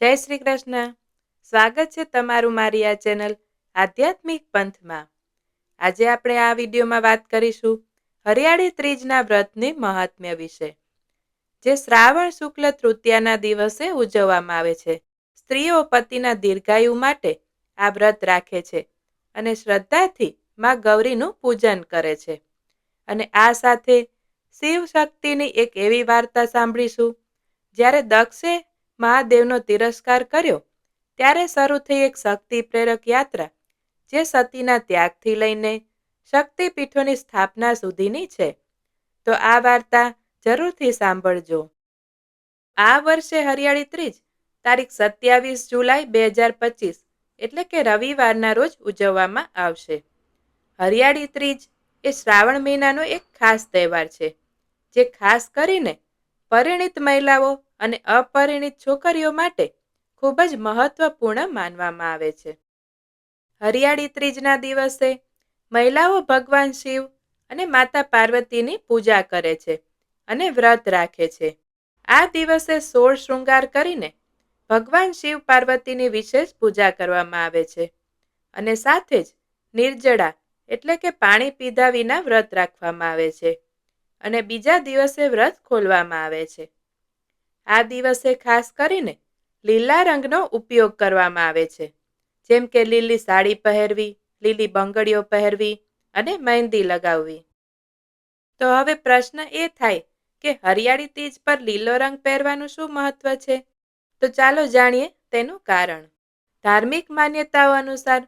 જય શ્રી કૃષ્ણ. સ્વાગત છે તમારું મારી આ ચેનલ આધ્યાત્મિક પંથમાં. આજે આપણે આ વિડીયોમાં વાત કરીશું હરિયાળી ત્રીજના વ્રતની મહાત્મ્ય વિશે, જે શ્રાવણ શુક્લ તૃતીયાના દિવસે ઉજવવામાં આવે છે. સ્ત્રીઓ પતિના દીર્ઘાયુ માટે આ વ્રત રાખે છે અને શ્રદ્ધાથી માં ગૌરીનું પૂજન કરે છે. અને આ સાથે શિવ શક્તિની એક એવી વાર્તા સાંભળીશું, જ્યારે દક્ષે મહાદેવનો તિરસ્કાર કર્યો. ત્યારે શરૂ થઈ એક શક્તિ પ્રેરક યાત્રા, જે સતીના ત્યાગથી લઈને શક્તિપીઠોની સ્થાપના સુધીની છે. તો આ વાર્તા જરૂરથી સાંભળજો. આ વર્ષે હરિયાળી ત્રીજ, તારીખ સત્યાવીસ જુલાઈ બે હજાર પચીસ, એટલે કે રવિવારના રોજ ઉજવવામાં આવશે. હરિયાળી ત્રીજ એ શ્રાવણ મહિનાનો એક ખાસ તહેવાર છે, જે ખાસ કરીને પરિણિત મહિલાઓ અને અપરિણિત છોકરીઓ માટે ખૂબ જ મહત્વપૂર્ણ માનવામાં આવે છે. હરિયાળી ત્રીજના દિવસે મહિલાઓ ભગવાન શિવ અને માતા પાર્વતીની પૂજા કરે છે અને વ્રત રાખે છે. આ દિવસે સોળ શૃંગાર કરીને ભગવાન શિવ પાર્વતીની વિશેષ પૂજા કરવામાં આવે છે અને સાથે જ નિર્જળા એટલે કે પાણી પીધા વિના વ્રત રાખવામાં આવે છે અને બીજા દિવસે વ્રત ખોલવામાં આવે છે. આ દિવસે ખાસ કરીને લીલા રંગનો ઉપયોગ કરવામાં આવે છે. જેમ કે લીલી સાડી પહેરવી, લીલી બંગડીઓ પહેરવી અને મહેંદી લગાવવી. તો હવે પ્રશ્ન એ થાય કે હરિયાળી તીજ પર લીલો રંગ પહેરવાનું શું મહત્વ છે? તો ચાલો જાણીએ તેનું કારણ. ધાર્મિક માન્યતાઓ અનુસાર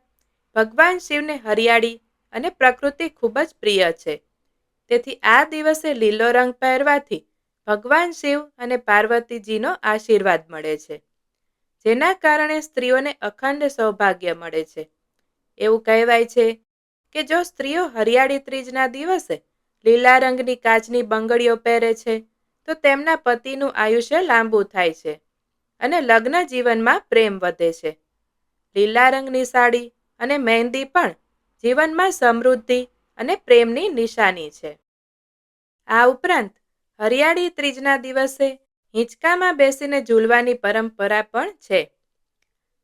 ભગવાન શિવને હરિયાળી અને પ્રકૃતિ ખૂબ જ પ્રિય છે. તેથી આ દિવસે લીલો રંગ પહેરવાથી ભગવાન શિવ અને પાર્વતીજીનો આશીર્વાદ મળે છે. જેના કારણે સ્ત્રીઓને અખંડ સૌભાગ્ય મળે છે. એવું કહેવાય છે કે જો સ્ત્રીઓ હરિયાળી ત્રીજના દિવસે લીલા રંગની કાચની બંગડીઓ પહેરે છે, તો તેમના પતિનું આયુષ્ય લાંબુ થાય છે અને લગ્ન જીવનમાં પ્રેમ વધે છે. લીલા રંગની સાડી અને મહેંદી પણ જીવનમાં સમૃદ્ધિ અને પ્રેમની નિશાની છે. આ ઉપરાંત હરિયાળી ત્રીજના દિવસે હિંચકામાં બેસીને ઝૂલવાની પરંપરા પણ છે.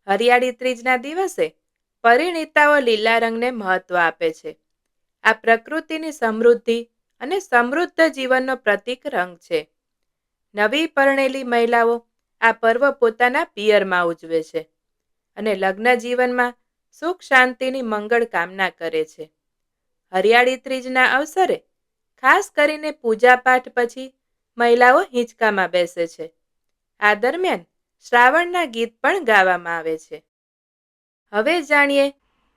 હરિયાળી ત્રીજના દિવસે પરિણીતાઓ લીલા રંગને મહત્વ આપે છે. આ પ્રકૃતિની સમૃદ્ધિ અને સમૃદ્ધ જીવનનો પ્રતીક રંગ છે. નવી પરણેલી મહિલાઓ આ પર્વ પોતાના પિયરમાં ઉજવે છે અને લગ્ન જીવનમાં સુખ શાંતિની મંગળ કામના કરે છે. હરિયાળી ત્રીજના અવસરે ખાસ કરીને પૂજાપાઠ પછી મહિલાઓ હિંચકામાં બેસે છે. આ દરમિયાન શ્રાવણના ગીત પણ ગાવામાં આવે છે. હવે જાણીએ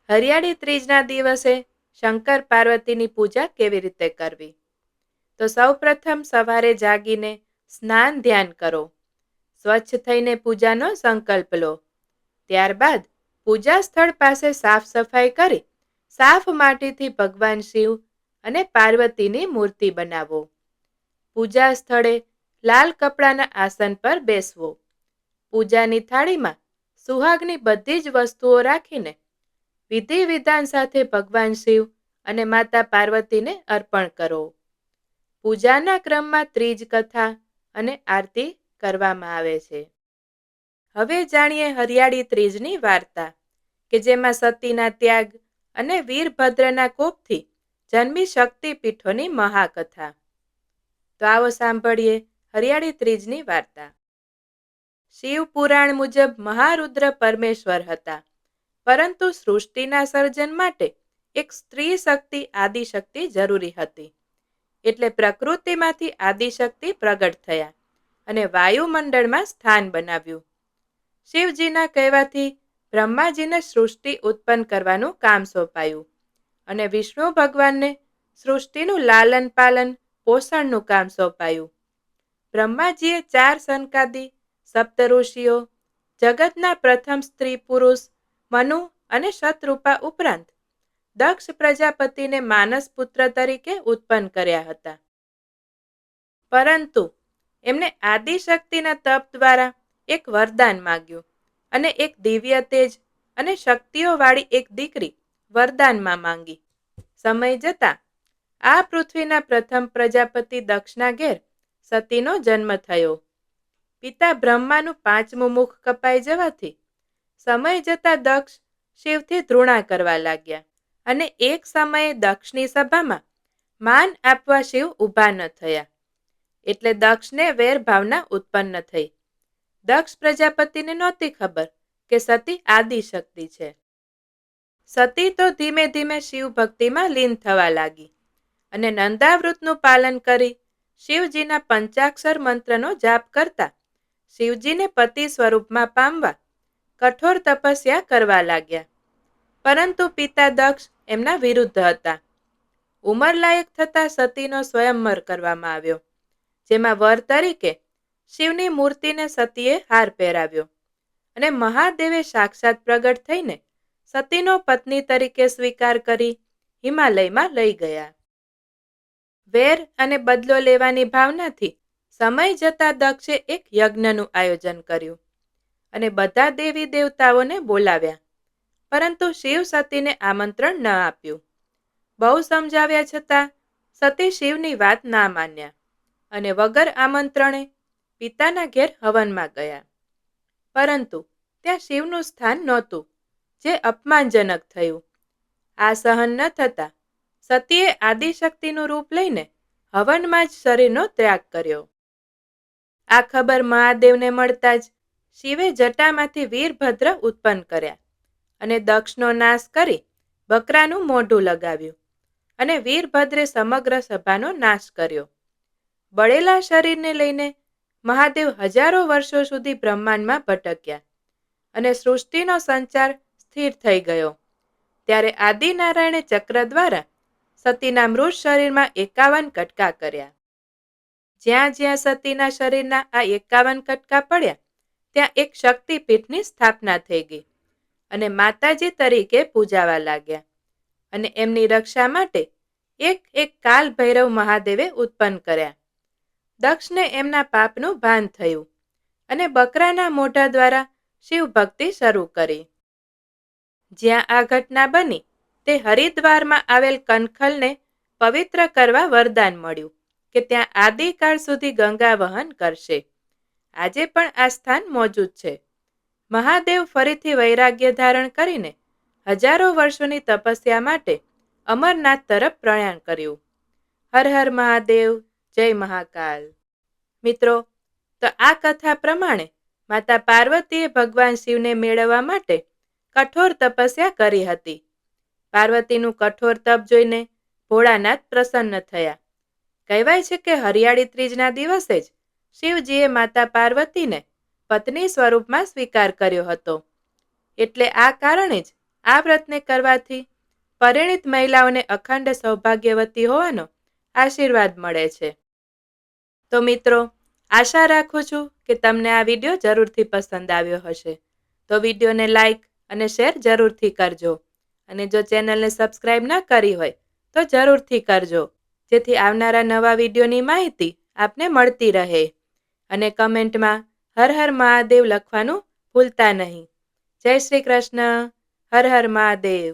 હરિયાળી ત્રીજના દિવસે શંકર પાર્વતીની પૂજા કેવી રીતે કરવી? તો સૌપ્રથમ સવારે જાગીને સ્નાન ધ્યાન કરો. સ્વચ્છ થઈને પૂજાનો સંકલ્પ લો. ત્યારબાદ પૂજા સ્થળ પાસે સાફ સફાઈ કરી સાફ માટીથી ભગવાન શિવ અને પાર્વતીની મૂર્તિ બનાવો. પૂજા સ્થળે લાલ કપડાના આસન પર બેસવો. પૂજાની થાળીમાં સુહાગની બધી જ વસ્તુઓ રાખીને વિધિ વિધાન સાથે ભગવાન શિવ અને માતા પાર્વતીને અર્પણ કરો. પૂજાના ક્રમમાં ત્રીજ કથા અને આરતી કરવામાં આવે છે. હવે જાણીએ હરિયાળી ત્રીજની વાર્તા, કે જેમાં સતીના ત્યાગ અને વીરભદ્રના કોપથી જન્મી શક્તિપીઠોની મહાકથા. તો આવો સાંભળીએ હરિયાળી ત્રીજની વાર્તા. શિવ પુરાણ મુજબ મહારુદ્ર પરમેશ્વર હતા. પરંતુ સૃષ્ટિના સર્જન માટે એક સ્ત્રી શક્તિ આદિશક્તિ જરૂરી હતી. એટલે પ્રકૃતિમાંથી આદિશક્તિ પ્રગટ થયા અને વાયુમંડળમાં સ્થાન બનાવ્યું. શિવજીના કહેવાથી બ્રહ્માજીને સૃષ્ટિ ઉત્પન્ન કરવાનું કામ સોંપાયું. અને વિષ્ણુ ભગવાનને સૃષ્ટિનું લાલન પાલન પોષણનું કામ સોંપાયું. બ્રહ્માજીએ ચાર સનકાદી સપ્તઋષિઓ, જગતના પ્રથમ સ્ત્રી પુરુષ, મનુ અને શતરૂપા ઉપરાંત દક્ષ પ્રજાપતિને માનસ પુત્ર તરીકે ઉત્પન્ન કર્યા હતા. પરંતુ એમને આદિશક્તિના તપ દ્વારા એક વરદાન માગ્યું અને એક દિવ્ય તેજ અને શક્તિઓવાળી એક દીકરી વરદાનમાં માંગી. સમય જતા, આ પૃથ્વીના પ્રથમ પ્રજાપતિ દક્ષના ઘેર સતીનો જન્મ થયો. પિતા બ્રહ્માનું પાંચમું મુખ કપાઈ જવાથી સમય જતા દક્ષ શિવથી ધૃણા કરવા લાગ્યા અને એક સમયે દક્ષની સભામાં માન આપવા શિવ ઊભા ન થયા. એટલે દક્ષને વેર ભાવના ઉત્પન્ન થઈ. દક્ષ પ્રજાપતિને નહોતી ખબર કે સતી આદિશક્તિ છે. સતી તો ધીમે ધીમે શિવ ભક્તિમાં લીન થવા લાગી અને નંદાવૃતનું પાલન કરી શિવજીના પંચાક્ષર મંત્રનો જાપ કરતા શિવજીને પતિ સ્વરૂપમાં પામવા કઠોર તપસ્યા કરવા લાગ્યા. પરંતુ પિતા દક્ષ એમના વિરુદ્ધ હતા. ઉંમરલાયક થતા સતીનો સ્વયંવર કરવામાં આવ્યો, જેમાં વર તરીકે શિવની મૂર્તિને સતીએ હાર પહેરાવ્યો અને મહાદેવે સાક્ષાત પ્રગટ થઈને સતીનો પત્ની તરીકે સ્વીકાર કરી હિમાલયમાં લઈ ગયા. વેર અને બદલો લેવાની ભાવનાથી સમય જતા દક્ષે એક યજ્ઞનું આયોજન કર્યું અને બધા દેવી દેવતાઓને બોલાવ્યા. પરંતુ શિવ સતીને આમંત્રણ ન આપ્યું. બહુ સમજાવ્યા છતાં સતી શિવની વાત ના માન્યા અને વગર આમંત્રણે પિતાના ઘેર હવનમાં ગયા. પરંતુ ત્યાં શિવનું સ્થાન નહોતું. જે અપમાનજનક થયું. આ સહન ન થતા સતીએ આદિશક્તિનું રૂપ લઈને હવનમાં જ શરીરનો ત્યાગ કર્યો. આ ખબર મહાદેવને મળતા જ શિવે જટામાંથી વીરભદ્ર ઉત્પન્ન કર્યા અને દક્ષનો નાશ કરી બકરાનું મોઢું લગાવ્યું અને વીરભદ્રે સમગ્ર સભાનો નાશ કર્યો. બળેલા શરીરને લઈને મહાદેવ હજારો વર્ષો સુધી બ્રહ્માંડમાં ભટક્યા અને સૃષ્ટિનો સંચાર સ્થિર થઈ ગયો. ત્યારે આદિનારાયણે ચક્ર દ્વારા સતીના મૃત શરીરમાં એકાવન કટકા કર્યા. જ્યાં જ્યાં સતીના શરીરના આ એકાવન કટકા પડ્યા, ત્યાં એક શક્તિપીઠની સ્થાપના થઈ ગઈ અને માતાજી તરીકે પૂજાવા લાગ્યા અને એમની રક્ષા માટે એક એક કાલ ભૈરવ મહાદેવે ઉત્પન્ન કર્યા. દક્ષને એમના પાપનું ભાન થયું અને બકરાના મોઢા દ્વારા શિવ ભક્તિ શરૂ કરી. જ્યાં આ ઘટના બની, તે હરિદ્વારમાં આવેલ કનખલને પવિત્ર કરવા વરદાન મળ્યું કે ત્યાં આદિકાળ સુધી ગંગા વહન કરશે. આજે પણ આ સ્થાન મોજૂદ છે. મહાદેવ ફરીથી વૈરાગ્ય ધારણ કરીને હજારો વર્ષોની તપસ્યા માટે અમરનાથ તરફ પ્રયાણ કર્યું. હર હર મહાદેવ, જય મહાકાલ. મિત્રો, તો આ કથા પ્રમાણે માતા પાર્વતીએ ભગવાન શિવને મેળવવા માટે કઠોર તપસ્યા કરી હતી. પાર્વતીનું કઠોર તપ જોઈને ભોળાનાથ પ્રસન્ન થયા. કહેવાય છે કે હરિયાળી ત્રીજના દિવસે જ શિવજીએ માતા પાર્વતીને પત્ની સ્વરૂપમાં સ્વીકાર કર્યો હતો. એટલે આ કારણે જ આ વ્રતને કરવાથી પરિણિત મહિલાઓને અખંડ સૌભાગ્યવતી હોવાનો આશીર્વાદ મળે છે. તો મિત્રો, આશા રાખું છું કે તમને આ વીડિયો જરૂરથી પસંદ આવ્યો હશે. તો વિડીયોને લાઈક અને શેર જરૂરથી કરજો. અને જો ચેનલને સબસ્ક્રાઇબ ન કરી હોય, તો જરૂરથી કરજો. જેથી આવનારા નવા વિડીયોની માહિતી આપને મળતી રહે. અને કમેન્ટમાં હર હર મહાદેવ લખવાનું ભૂલતા નહીં. જય શ્રી કૃષ્ણ. હર હર મહાદેવ.